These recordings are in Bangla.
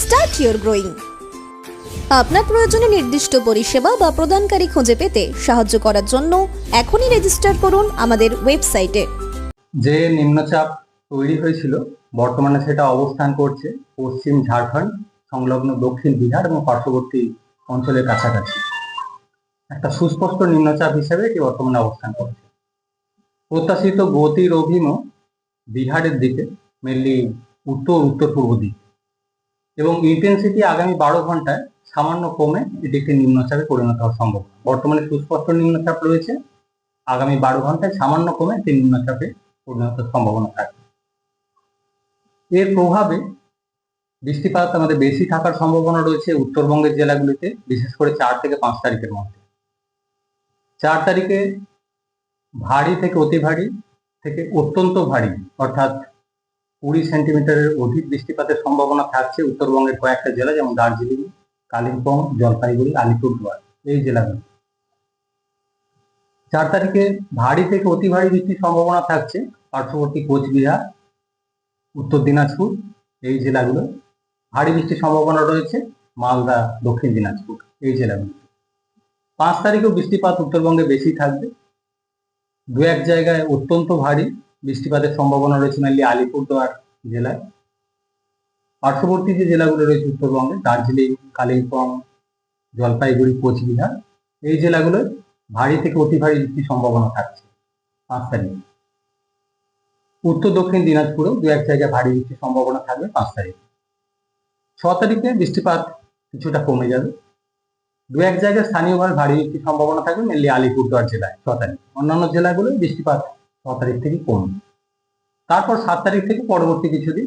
start your growing আপনার প্রয়োজনে নির্দিষ্ট পরিষেবা বা প্রদানকারী খুঁজে পেতে সাহায্য করার জন্য এখনই রেজিস্টার করুন আমাদের ওয়েবসাইটে যে নিম্নচাপ তৈরি হয়েছিল, বর্তমানে সেটা অবস্থান করছে পশ্চিম ঝাড়খণ্ড, সংলগ্ন দক্ষিণ বিহার এবং পার্শ্ববর্তী অঞ্চলের কাছাকাছি। একটা সুস্পষ্ট নিম্নচাপ হিসেবে এটি বর্তমানে অবস্থান করছে। প্রত্যাশিত গতির অভিমুখ বিহারের দিকে মেনলি উত্তর উত্তর পূর্ব দিকে। এবং ইন্টেন্সিটি আগামী বারো ঘন্টায় সামান্য কমে এটি একটি নিম্নচাপে পরিণত হওয়া সম্ভব। বর্তমানে সুস্পষ্ট নিম্নচাপ রয়েছে। আগামী বারো ঘন্টায় সামান্য কমে একটি নিম্নচাপে পরিণত সম্ভাবনা থাকে। এর প্রভাবে বৃষ্টিপাত আমাদের বেশি থাকার সম্ভাবনা রয়েছে উত্তরবঙ্গের জেলাগুলিতে, বিশেষ করে চার থেকে পাঁচ তারিখের মধ্যে। চার তারিখে ভারী থেকে অতি ভারী থেকে অত্যন্ত ভারী, অর্থাৎ কুড়ি সেন্টিমিটারের অধিক বৃষ্টিপাতের সম্ভাবনা থাকছে উত্তরবঙ্গের কয়েকটা জেলা, যেমন দার্জিলিং, কালিম্পং, জলপাইগুড়ি, আলিপুরদুয়ার, এই জেলাগুলি। চার তারিখে ভারী থেকে অতি ভারী বৃষ্টির সম্ভাবনা থাকছে, পার্শ্ববর্তী কোচবিহার, উত্তর দিনাজপুর, এই জেলাগুলো। ভারী বৃষ্টির সম্ভাবনা রয়েছে, মালদা, দক্ষিণ দিনাজপুর, এই জেলাগুলো। পাঁচ তারিখেও বৃষ্টিপাত উত্তরবঙ্গে বেশি থাকবে। দু এক জায়গায় অত্যন্ত ভারী বৃষ্টিপাতের সম্ভাবনা রয়েছে মেনলি আলিপুরদুয়ার জেলায়। পার্শ্ববর্তী যে জেলাগুলো রয়েছে উত্তরবঙ্গে, দার্জিলিং, কালিম্পং, জলপাইগুড়ি, কোচবিহার, এই জেলাগুলোয় ভারী থেকে অতি ভারী বৃষ্টির সম্ভাবনা থাকছে পাঁচ তারিখে। উত্তর দক্ষিণ দিনাজপুরেও দু এক জায়গায় ভারী বৃষ্টির সম্ভাবনা থাকবে পাঁচ তারিখে। ছ তারিখে বৃষ্টিপাত কিছুটা কমে যাবে। দু এক জায়গায় স্থানীয়ভাবে ভারী বৃষ্টির সম্ভাবনা থাকবে মেনলি আলিপুরদুয়ার জেলায় ছ তারিখ। অন্যান্য জেলাগুলোয় বৃষ্টিপাত ছ তারিখ থেকে কমবে। তারপর সাত তারিখ থেকে পরবর্তী কিছুদিন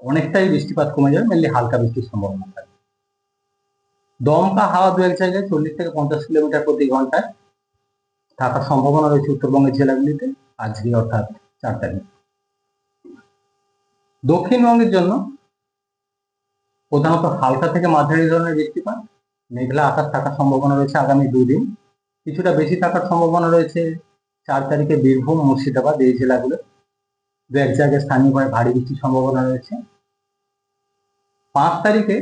অনেকটাই বৃষ্টিপাত কমে যাবে মেনলি হালকা বৃষ্টির সম্ভাবনা থাকবে দমকা হাওয়া দু এক জায়গায় চল্লিশ থেকে পঞ্চাশ কিলোমিটার প্রতি ঘন্টায় থাকার সম্ভাবনা রয়েছে উত্তরবঙ্গের জেলাগুলিতে আজকে অর্থাৎ চার তারিখ। দক্ষিণবঙ্গের জন্য প্রধানত হালকা থেকে মাঝারি ধরনের বৃষ্টিপাত, মেঘলা আকাশ থাকার সম্ভাবনা রয়েছে আগামী দুদিন কিছুটা বেশি থাকার সম্ভাবনা রয়েছে চার তারিখে বীরভূম, মুর্শিদাবাদ এই জেলাগুলো। দু এক জায়গায় স্থানীয়ভাবে ভারী বৃষ্টির সম্ভাবনা রয়েছে। পাঁচ তারিখে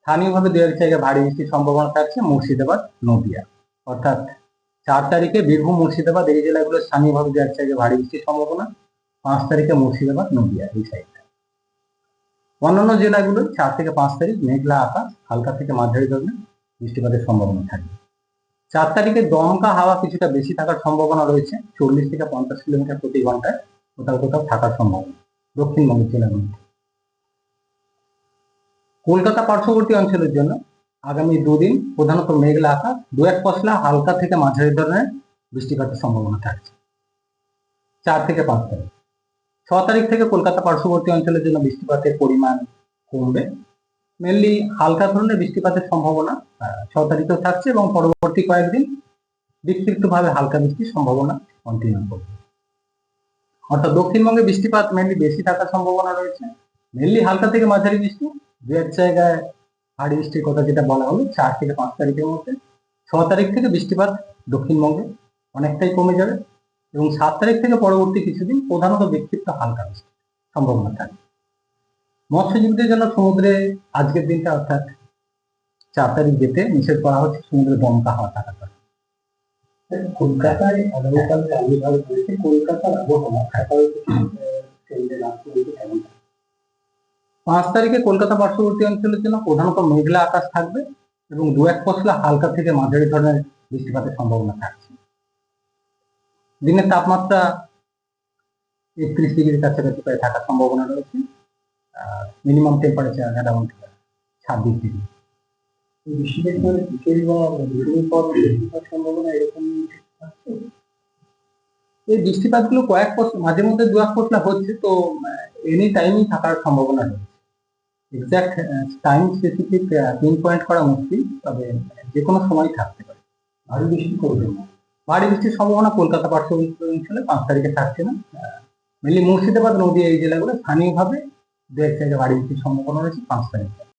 স্থানীয়ভাবে দু এক জায়গায় ভারী বৃষ্টির সম্ভাবনা থাকছে, মুর্শিদাবাদ, নদিয়া। অর্থাৎ চার তারিখে বীরভূম, মুর্শিদাবাদ এই জেলাগুলো স্থানীয়ভাবে দু এক জায়গায় ভারী বৃষ্টির সম্ভাবনা। পাঁচ তারিখে মুর্শিদাবাদ, নদিয়া এই সাইডটা অন্যান্য জেলাগুলো চার থেকে পাঁচ তারিখ, মেঘলা আকাশ, হালকা থেকে মাঝারি ধরনের বৃষ্টিপাতের সম্ভাবনা থাকবে। চার তারিখে দমকা হাওয়া কিছুটা বেশি থাকার সম্ভাবনা রয়েছে। চল্লিশ থেকে পঞ্চাশ কিলোমিটার প্রতি ঘন্টায় কোথাও কোথাও থাকার সম্ভাবনা। দক্ষিণবঙ্গের মধ্যে কলকাতা পার্শ্ববর্তী অঞ্চলের জন্য আগামী দুদিন প্রধানত মেঘলা আকাশ, দু এক পশলা হালকা থেকে মাঝারি ধরনের বৃষ্টিপাতের সম্ভাবনা থাকছে। চার থেকে পাঁচ তারিখ। ছ তারিখ থেকে কলকাতা পার্শ্ববর্তী অঞ্চলের জন্য বৃষ্টিপাতের পরিমাণ কমবে। মেনলি হালকা ধরনের বৃষ্টিপাতের সম্ভাবনা ছ তারিখেও থাকছে এবং পরবর্তী কয়েকদিন বিক্ষিপ্তভাবে হালকা বৃষ্টির সম্ভাবনা কন্টিনিউ করবে। অর্থাৎ দক্ষিণবঙ্গে বৃষ্টিপাত মেনলি বেশি থাকার সম্ভাবনা রয়েছে। মেনলি হালকা থেকে মাঝারি বৃষ্টি, দু এক জায়গায় ভারী বৃষ্টির কথা যেটা বলা হলো, চার থেকে পাঁচ তারিখের মধ্যে। ছ তারিখ থেকে বৃষ্টিপাত দক্ষিণবঙ্গে অনেকটাই কমে যাবে এবং সাত তারিখ থেকে পরবর্তী কিছুদিন প্রধানত বিক্ষিপ্ত হালকা বৃষ্টি সম্ভাবনা থাকে মৎস্যজীবীদের জন্য সমুদ্রে আজকের দিনটা অর্থাৎ চার তারিখ যেতে নিষেধ করা হচ্ছে সমুদ্রে দমকা হাওয়া কলকাতায় আগামীকাল কলকাতার আবহাওয়া থেকে থাকে? পাঁচ তারিখে কলকাতা পার্শ্ববর্তী অঞ্চলের জন্য প্রধানত মেঘলা আকাশ থাকবে এবং দু এক পশলা হালকা থেকে মাঝারি ধরনের বৃষ্টিপাতের সম্ভাবনা থাকছে। দিনের তাপমাত্রা একত্রিশ ডিগ্রির কাছাকাছি প্রায় থাকার সম্ভাবনা রয়েছে। মিনিমাম টেম্পারেচার অ্যারাউন্ড ছাব্বিশ ডিগ্রি বিকেল বা পর বৃষ্টিপাত সম্ভাবনা এরকম এই বৃষ্টিপাতগুলো কয়েক মাঝে মধ্যে দু এক হচ্ছে, তো এনি টাইমই থাকার সম্ভাবনা রয়েছে। Exact time specific pin point করা মুশকিল, তবে যে কোনো সময় থাকতে পারে। ভারী বৃষ্টি করবে না। ভারী বৃষ্টির সম্ভাবনা কলকাতা পার্শ্ববর্তী অঞ্চলে পাঁচ তারিখে থাকছে না। মেনলি মুর্শিদাবাদ, নদী এই জেলাগুলো স্থানীয়ভাবে দু থেকে ভারী বৃষ্টির সম্ভাবনা রয়েছে পাঁচ তারিখে।